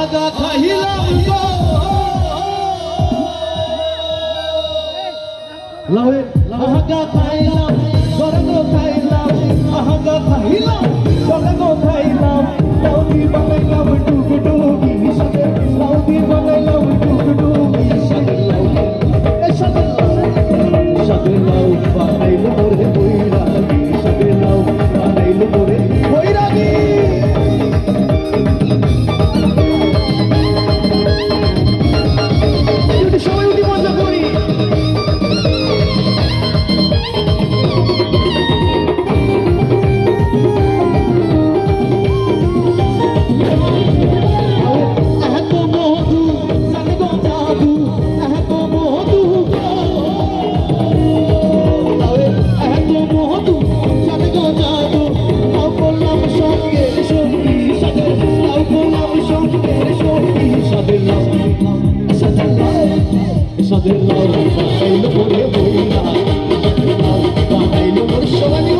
গাদা খাইলাম লাহে লাহাগা খাইলাম গরগো খাইলাম আহাগা খাইলাম গরগো খাইলাম তৌদি Bangla Sadella, sadella, sadella, sadella, sadella, sadella, sadella, sadella, sadella, sadella,